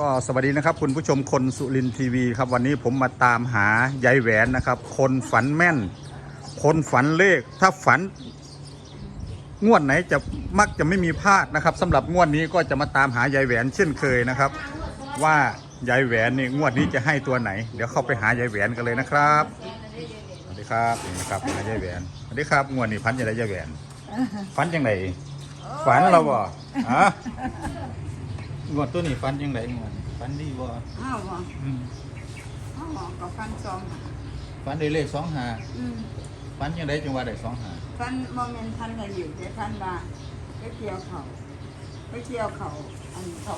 ก็สวัสดีนะครับ คุณผู้ชมคนสุรินทีวีครับวันนี้ผมมาตามหายายแหวนนะครับ คนฝันแม่น คนฝันเลข ถ้าฝัน งวดไหนจะมักจะไม่มีพลาดนะครับสำหรับงวดนี้ก็จะมาตามหายายแหวนเช่นเคยนะครับ ว่ายายแหวนนี่งวดนี้จะให้ตัวไหน เดี๋ยวเข้าไปหายายแหวนกันเลยนะครับสวัสดีครับนี่นะครับหายายแหวนสวัสดีครับงวดนี้ฝันยังไงยายแหวนฝันยังไงฝันเราบ่ฮะ งวดตัวนี้ฝันยังไงงวดนี้ฝันดีบ่อ้าวบ่อืมอ้าวบ่กับฟันซองฝันได้เลขสองหาอืมฝันยังไงจังว่าได้สองหาฟันโมเมนต์พันกันอยู่แต่ฟันว่าไปเกี่ยวเขาไปเกี่ยวเขาอันเขา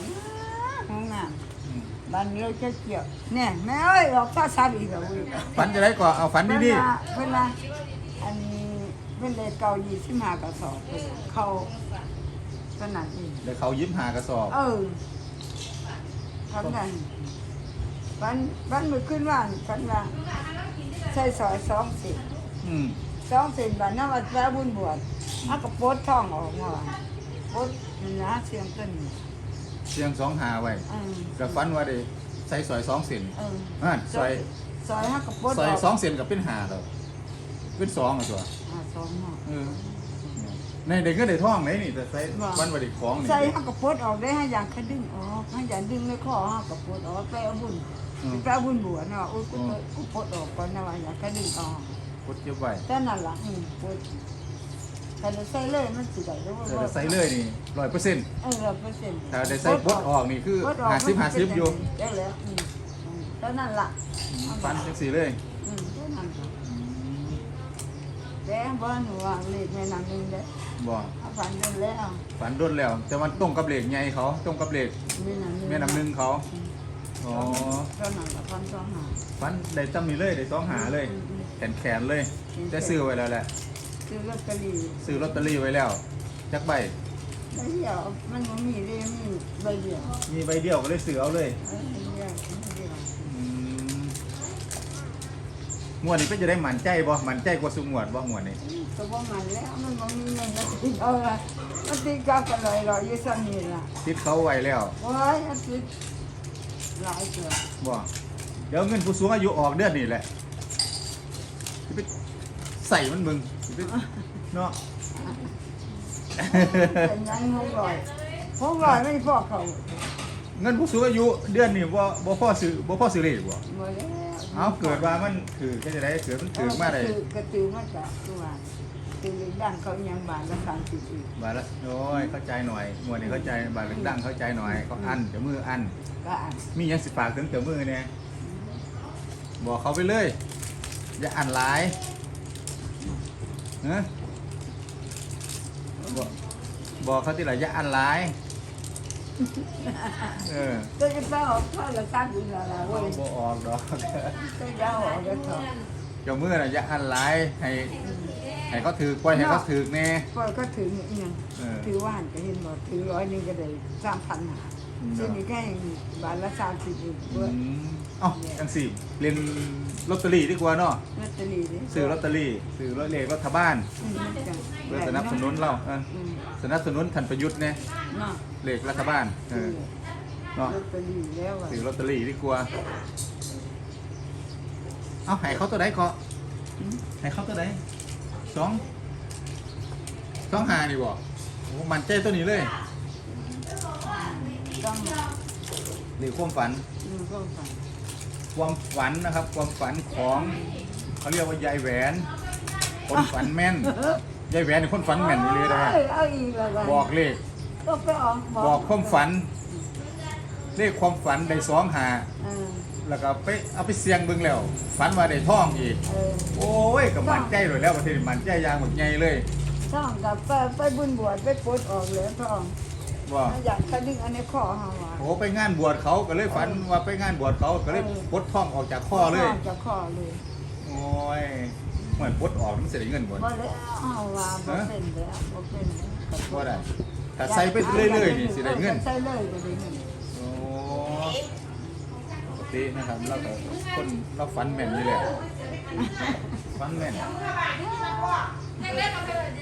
ห้องน้ำบ้านเราจะเกี่ยวเนี่ยแม่เอ้ยออกภาษาอีกแล้วเว้ยฝันจะได้ก่อนเอาฝันเพิ่นดีว่าเพิ่นว่าอันนี้เพิ่นได้เก่ายี่สิบห้ากระสอบเพิ่นเขา ขนาดนี้ๆเดี๋ยวเขายิ้มหากระสอบ เออทำนั้นฟันฟันมือขึ้นว่าฟันว่าใส่ซอยสองสิบอืมสองสิบบาทนะว่าแล้วบุญบวชเอากระโปดท้องออกมาว่าโปดนี่นะเสียงต้นนี่เสียงสองหาไว้เออกับฝันว่าได้ใส่สอยสองเซนเอออ่าซอยซอยห้ากระโปดซอยออกสองเซนกับเป็นหาแล้วเป็นสองอะตัวอ่าสองหม้อเออ ในเด็กก็ได้ท่องไหนนี่แต่ใส่ว่า วันวันเด็กของนี่ใส่ห้ากระโปดออกได้ให้อย่างคันดึงออกให้อย่างดึงในข้อห้ากระโปดออกไปเอาบุญอืมไปเอาบุญบวชเนาะอุ้ยกูกูโปดออกก่อนนะว่าอย่างคันดึงออกกดเก็บไว้แต่นั่นล่ะอืมโปดแต่เราใส่เลยมันสิได้แล้วแต่ถ้าใส่เลยนี่ร้อยเปอร์เซ็นต์เออร้อยเปอร์เซ็นต์ถ้าได้ใส่บดออกนี่คือโปดออกหาสิบหาสิบอยู่ได้แล้วอืมอืมแต่นั่นล่ะฟันจังสีเลยอืมได้นั่นค่ะ แต่บ้านหนูอะเลขแม่นางนึงเด้อ บ่เอาฝันเดินแล้วฝันโดนแล้ว แต่มันตรงกับเหล็กไงเขาตรงกับเหล็กแม่นางนึงแม่น้ำหนึ่งเขาอ๋อตอนนั้นละพันสองหาฝันได้จำนี่เลยได้สองหาเลย แขนแขนๆเลยได้ซื้อไว้แล้วแหละซื้อลอตเตอรี่ซื้อลอตเตอรี่ไว้แล้วจักใบใบเดียวมันบ่มีเลยมีใบเดียวมีใบเดียวก็เลยซื้อเอาเลยเออใบเดียวใบเดียวอืมงวดนี้ก็จะได้หมันใจบ่หมันใจกว่าสุงวดบ่งวดนี้ก็บ่มันแล้วมันบ่มีเงินแล้ว ติดเอาละมันติดกับกันเลยรออยู่ซั่นนี่ล่ะติดเขาไว้แล้วโอ้ยมันติดหลายเกือบ่เดี๋ยวเงินผู้สูงอายุออกเดือนนี้แหละสิไปใส่มันมึงสิไปเนาะ เป็นยังหกร้อยหกร้อยไม่พอเขาเงินผู้สูงอายุเดือนนี้บ่บ่พอซื้อบ่พอซื้อเลยบ่หมดแล้วเอาเกิดว่ามันถือแค่จะได้เกิดมันถือมาได้ กระตือมาจากตัว ตือดังเขายังบานละสามสิบอีกบาทละโอ้ยเข้าใจหน่อยงวดนี้เข้าใจบาทดังเข้าใจหน่อยเขาอันเจ้ามืออันก็อ่านมียังสิฝากถึงเจ้ามือเนี่ยบอกเขาไปเลยอย่าอันหลายเนอะบอกบอกเขาที่ไหนอย่าอันหลายเออก็จะไปออกข้อละสามอีกแล้วล่ะเว้ยบ่ออกดอกก็ยาวออกแล้วก็เจ้ามือน่ะอย่าอันหลายให้ ให้เขาถือปล่อยให้เขาถือแน่พอก็ถืออีกอย่างเออถือว่านก็เห็นบอกถือร้อยหนึงก็ได้สามพันหาซึ่งมีแค่บาทละสามสิบอีกอืด้วยมเอ้าจังสิเรียนลอตเตอรี่ดีกว่าเนาะลอตเตอรี่นี่ซื้อลอตเตอรี่ซื้อรถเลขรัฐบาลอืมมันจะเพื่อสนับสนุนเราเอออืมสนับสนุนท่านประยุทธ์เนี่ยเนาะเลขรัฐบาลเอซื้ออเนาะลอตเตอรี่แล้วอะซื้อลอตเตอรี่ดีกว่าเอาให้เขาตัวใดก็ให้เขาตัวใด สองสองหานี่บ่โอ้มันใจตัวนี้เลยต้องหรือความฝันอืมก็ฟังความฝันนะครับ ความฝันของเขาเรียกว่ายายแหวน คนฝันแม่นยายแหวนเป็นคนฝันแม่นนี่เลยนะฮะเอ้ยเอาอีกแล้วกันบอกเลขก็ไปออกบอกความฝันเลขความฝันได้สองหา เออ แล้วก็ไปเอาไปเสี่ยงเบิ่งแล้วฝันว่าได้ท่องอีก เออโอ้ยกับมันใจเลยแล้วประเทศนี้มันใจยางหมดใหญ่เลยช่องกับไปไปบุญบวชไปปลดออกเลยพระองค์ว่าอยากคดึงอันนี้ข้อเฮาว่าโอ้ไปงานบวชเขาก็เลยฝันว่าไปงานบวชเขาก็เลยปลดท่องออกจากข้อเลย จะข้อเลยโอ้ยเหมือนปลดออกมันเสียเงินบ่บ่ได้เอาว่าบ่เป็นแล้วบ่เป็นแล้วว่าได้ถ้าใส่ไปเรื่อยๆนี่สิได้เงิน ใส่เลยก็ได้เงินโอ้ปก ตินะครับเราก็คนเราฝันแม่นนี่แหละฝันแม่น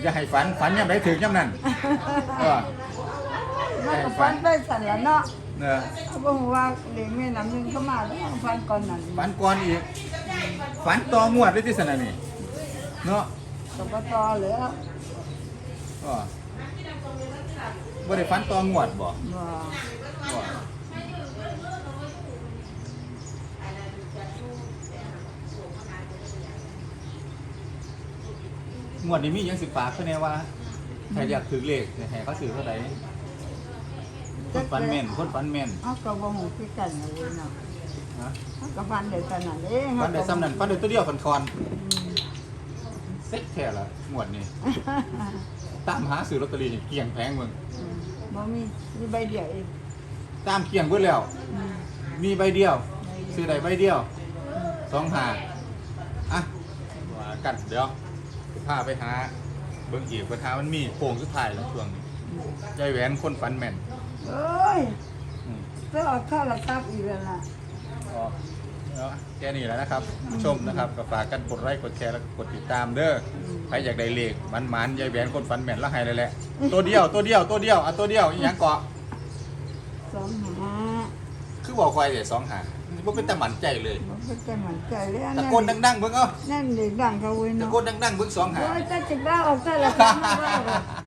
อย่าให้ฝันฝันย่ำไหนถึงย่ำนั้นเออมันก็ฝันไปสั่นละเนาะอเนอะเขาบอกว่าเด็กแม่น้ำหนึ่งก็มาแล้วฟันก่อนนั่นฝันก่อนอีกฝันต่องวดได้ที่สนะนี่เนาะกบตเหลือก็บ่ได้ฝันต่องวดบ่บ่ งวดนี้มีหยังสิฝากเขาแน่ว่าใครอยากถือเลขให้เขาถือเท่าไหร่คนฝันแม่นคนฝันแม่นเอากระบอกหูพิกันเอาไว้เนาะฮะเอากระฟันเด็ดขนาดเองฝันได้ซ้ำนั่นฝันได้ตัวเดียวคอนๆเซ็ตแค่ละงวดนี้ตามหาซื้อลอตเตอรี่นี่เกลี้ยงแพงมึงบ่มีมีใบเดียวเองตามเกลี้ยงเบิดแล้วอืมมีใบเดียว ซื้อได้ใบเดียวสองหาอะว่ากันเดี๋ยวสิ พาไปหาเบิ่งอีกปัญหามันมีโค้งสุดท้ายแล้วช่วงนี้ใจแหวนคนฝันแม่นเอ้ยอืมไปเออกข้าวละครับอีกแล้วล่ะก็เนาะแค่นี้แหล้วนะครับชมนะครับก็ฝากกันกดไลค์กดแชร์แล้วก็กดติดตามเด้อใครอยากได้เลขมันมันๆยายแหวนคนฝันแม่นแล้วให้เลยแหละตัวเดียวตัวเดียวตัวเดียวอะตัวเดียวอีหยังเกาะสองหาคือบอกควายเดี๋ยวสองหา บ่เป็นตะหมันใจเลยบ่เป็นจังหวัดใจเลยอันตะนั้นโกนดังๆเบิ่งเอ้านั่นเด็กดังเขาเว้ยตะเนาะโกนดังๆเบิ่งสองหา โอ้ยถ้าจะได้ออกได้ละครับไม่ว่าหรอก